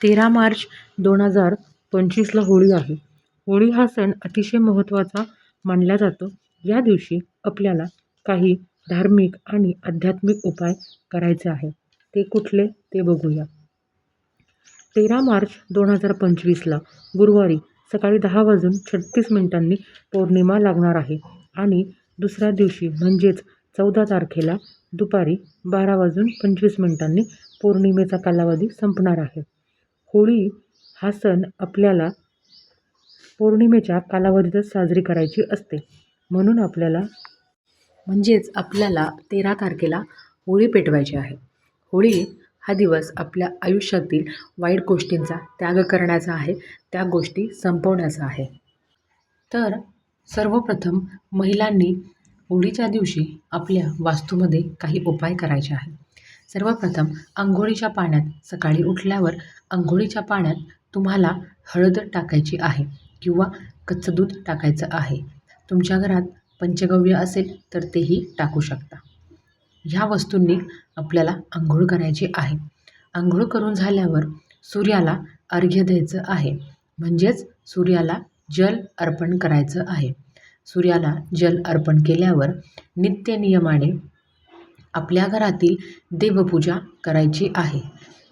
तेरा मार्च दोन हजार पंचवीसला होळी आहे. होळी हा सण अतिशय महत्त्वाचा मानला जातो. या दिवशी आपल्याला काही धार्मिक आणि आध्यात्मिक उपाय करायचे आहे ते कुठले ते बघूया. तेरा मार्च दोन हजार पंचवीसला गुरुवारी सकाळी दहा वाजून छत्तीस मिनिटांनी पौर्णिमा लागणार आहे आणि दुसऱ्या दिवशी म्हणजेच चौदा तारखेला दुपारी बारा वाजून पंचवीस मिनिटांनी पौर्णिमेचा कालावधी संपणार आहे. होळी हा सण आपल्याला पौर्णिमेच्या कालावधीतच साजरी करायची असते. म्हणून आपल्याला म्हणजेच आपल्याला तेरा तारखेला होळी पेटवायची आहे. होळी हा दिवस आपल्या आयुष्यातील वाईट गोष्टींचा त्याग करण्याचा आहे त्या गोष्टी संपवण्याचा आहे. तर सर्वप्रथम महिलांनी होळीच्या दिवशी आपल्या वास्तूमध्ये काही उपाय करायचे आहे. सर्वप्रथम आंघोळीच्या पाण्यात सकाळी उठल्यावर अंघोळीच्या पाण्यात तुम्हाला हळद टाकायची आहे किंवा कच्चं दूध टाकायचं आहे. तुमच्या घरात पंचगव्य असेल तर तेही टाकू शकता. ह्या वस्तूंनी आपल्याला आंघोळ करायची आहे. आंघोळ करून झाल्यावर सूर्याला अर्घ्य द्यायचं आहे. म्हणजेच सूर्याला जल अर्पण करायचं आहे. सूर्याला जल अर्पण केल्यावर नित्यनियमाने आपल्या घरातील देवपूजा करायची आहे.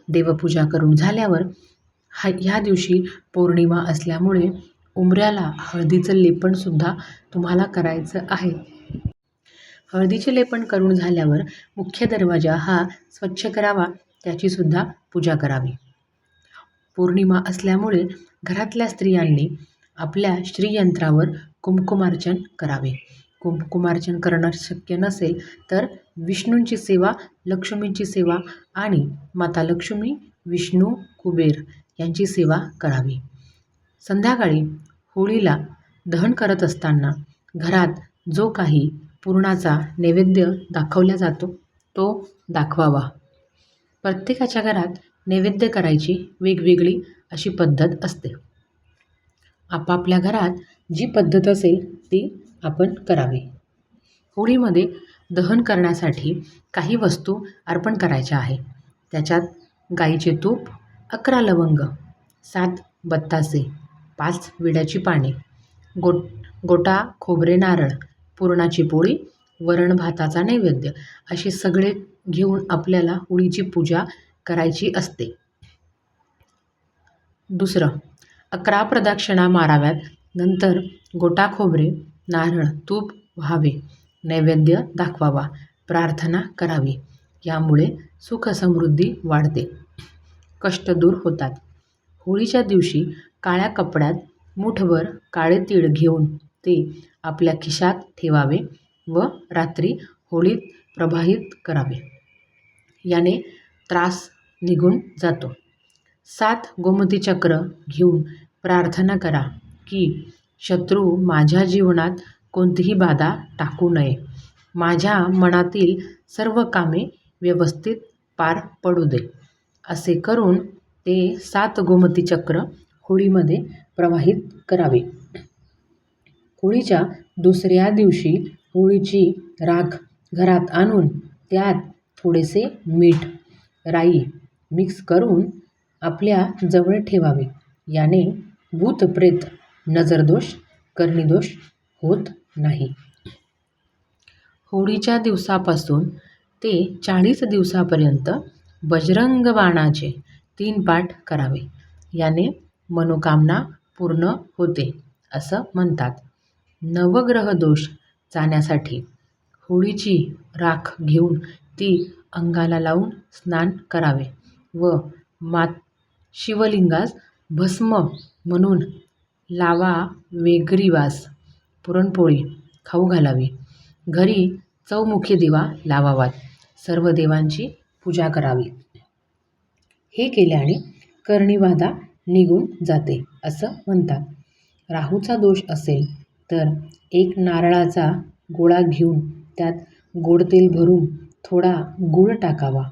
देवपूजा करून झाल्यावर हा ह्या दिवशी पौर्णिमा असल्यामुळे उंबऱ्याला हळदीचं लेपणसुद्धा तुम्हाला करायचं आहे. हळदीचे लेपन करून झाल्यावर मुख्य दरवाजा हा स्वच्छ करावा त्याचीसुद्धा पूजा करावी. पौर्णिमा असल्यामुळे घरातल्या स्त्रियांनी आपल्या श्रीयंत्रावर कुंकुमार्चन करावे. कुंकुमार्चन करणं शक्य नसेल तर विष्णूंची सेवा लक्ष्मींची सेवा आणि माता लक्ष्मी विष्णू कुबेर यांची सेवा करावी. संध्याकाळी होळीला दहन करत असताना घरात जो काही पुरणाचा नैवेद्य दाखवला जातो तो दाखवावा. प्रत्येकाच्या घरात नैवेद्य करायची वेगवेगळी अशी पद्धत असते. आपापल्या घरात जी पद्धत असेल ती आपण करावी. होळीमध्ये दहन करण्यासाठी काही वस्तू अर्पण करायच्या आहे. त्याच्यात गाईचे तूप अकरा लवंग सात बत्तासे पाच विड्याची पाने गोट गोटा खोबरे नारळ पुरणाची पोळी वरण भाताचा नैवेद्य असे सगळे घेऊन आपल्याला होळीची पूजा करायची असते. दुसरं अकरा प्रदक्षिणा माराव्यात. नंतर गोटा खोबरे नारळ तूप व्हावे. नैवेद्य दाखवावा प्रार्थना करावी. यामुळे सुखसमृद्धी वाढते. कष्ट दूर होतात. होळीच्या दिवशी काळ्या कपड्यात मुठभर काळे तीळ घेऊन ते आपल्या खिशात ठेवावे व रात्री होळीत प्रवाहित करावे. याने त्रास निघून जातो. सात गोमती चक्र घेऊन प्रार्थना करा की शत्रू माझ्या जीवनात कोणतीही बाधा टाकू नये. माझ्या मनातील सर्व कामे व्यवस्थित पार पडू दे असे करून ते सात गोमती चक्र होळीमध्ये प्रवाहित करावे. होळीच्या दुसऱ्या दिवशी होळीची राख घरात आणून त्यात थोडेसे मीठ राई मिक्स करून आपल्या जवळ ठेवावे. याने भूतप्रेत नजरदोष करणीदोष होत नाही. होळीच्या दिवसापासून ते चाळीस दिवसापर्यंत बजरंग बाणाचे तीन पाठ करावे. याने मनोकामना पूर्ण होते असं म्हणतात. नवग्रह दोष जाण्यासाठी होळीची राख घेऊन ती अंगाला लावून स्नान करावे व मात शिवलिंगास भस्म म्हणून लावा वेगरीवास पुरणपोळी खाऊ घालावी. घरी चौमुखी दिवा लावावात. सर्व देवांची पूजा करावी. हे केल्याने कर्णिबाधा निघून जाते असं म्हणतात. राहूचा दोष असेल तर एक नारळाचा गोळा घेऊन त्यात गोड तेल भरून थोडा गूळ टाकावा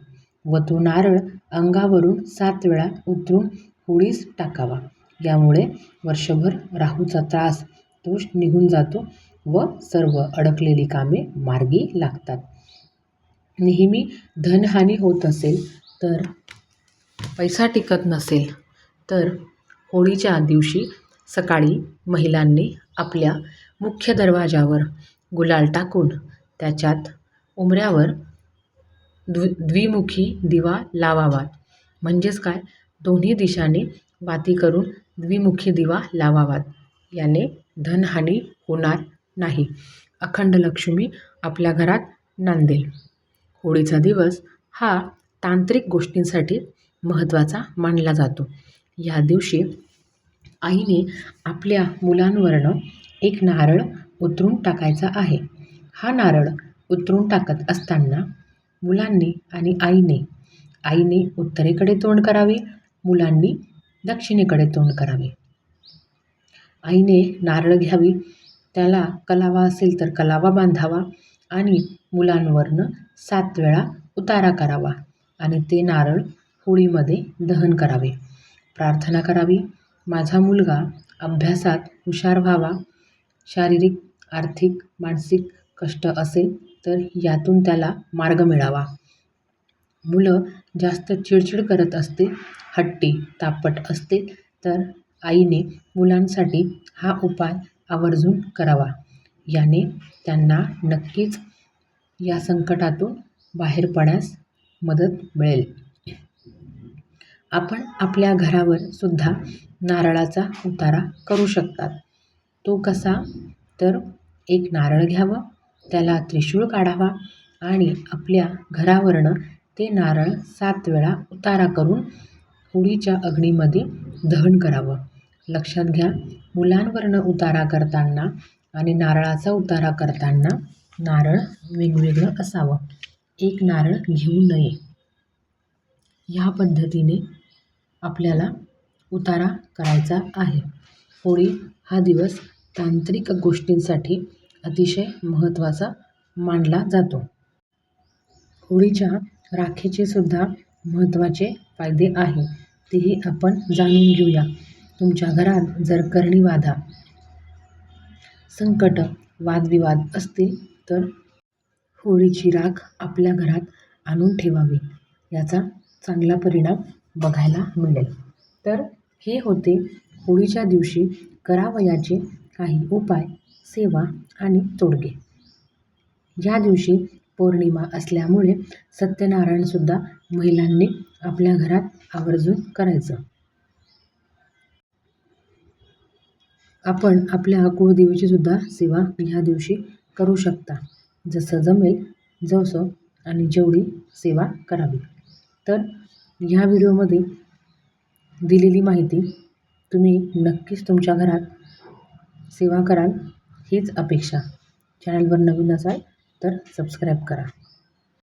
व तो नारळ अंगावरून सात वेळा उतरून होळीस टाकावा. यामुळे वर्षभर राहूचा त्रास दोष निघून जातो व सर्व अडकलेली कामे मार्गी लागतात. नेहमी धनहानी होत असेल तर पैसा टिकत नसेल तर होळीच्या दिवशी सकाळी महिलांनी आपल्या मुख्य दरवाजावर गुलाल टाकून त्याच्यात उंबऱ्यावर द्वि द्विमुखी दिवा लावावा. म्हणजेच काय? दोन्ही दिशांनी वाती करून द्विमुखी दिवा लावावा याने धनहानी होणार नाही. अखंड लक्ष्मी आपल्या घरात नांदेल. होळीचा दिवस हा तांत्रिक गोष्टींसाठी महत्त्वाचा मानला जातो. या दिवशी आईने आपल्या मुलांवरनं एक नारळ उतरून टाकायचा आहे. हा नारळ उतरून टाकत असताना मुलांनी आणि आईने आईने उत्तरेकडे तोंड करावे मुलांनी दक्षिणेकडे तोंड करावे. आईने नारळ घ्यावी. त्याला कलावा असेल तर कलावा बांधावा आणि मुलांवरनं सात वेळा उतारा करावा आणि ते नारळ होळीमध्ये दहन करावे. प्रार्थना करावी. माझा मुलगा अभ्यासात हुशार व्हावा. शारीरिक आर्थिक मानसिक कष्ट असेल तर यातून त्याला मार्ग मिळावा. मुलं जास्त चिडचिड करत असते हट्टी तापट असते तर आईने मुलांसाठी हा उपाय आवर्जून करावा. याने त्यांना नक्कीच या संकटातून बाहेर पडण्यास मदत मिळेल. आपण आपल्या घरावर सुद्धा नारळाचा उतारा करू शकतात. तो कसा? तर एक नारळ घ्यावं त्याला त्रिशूळ काढावा आणि आपल्या घरावरनं ते नारळ सात वेळा उतारा करून होळीच्या अग्नीमध्ये दहन करावं. लक्षात घ्या. मुलांवरनं उतारा करताना आणि नारळाचा उतारा करताना नारळ वेगवेगळं असावं. एक नारळ घेऊ नये. ह्या पद्धतीने आपल्याला उतारा करायचा आहे. होळी हा दिवस तांत्रिक गोष्टींसाठी अतिशय महत्त्वाचा मानला जातो. होळीच्या राखेचे सुद्धा महत्त्वाचे फायदे आहे. तेही आपण जाणून घेऊया. तुमच्या घरात जर कर्णीबाधा संकट वादविवाद असतील तर होळीची राख आपल्या घरात आणून ठेवावी. याचा चांगला परिणाम बघायला मिळेल. तर हे होते होळीच्या दिवशी करावयाचे काही उपाय सेवा आणि तोडगे. या दिवशी पौर्णिमा असल्यामुळे सत्यनारायणसुद्धा महिलांनी आपल्या घरात आवर्जून करायचं. आपण आपल्या कुळदेवीची सुद्धा सेवा ह्या दिवशी करू शकता. जसं जमेल जसं आणि जेवढी सेवा करावी. तर ह्या व्हिडिओमध्ये दिलेली माहिती तुम्ही नक्कीच तुमच्या घरात सेवा कराल हीच अपेक्षा. चॅनलवर नवीन असाल तर सबस्क्राईब करा.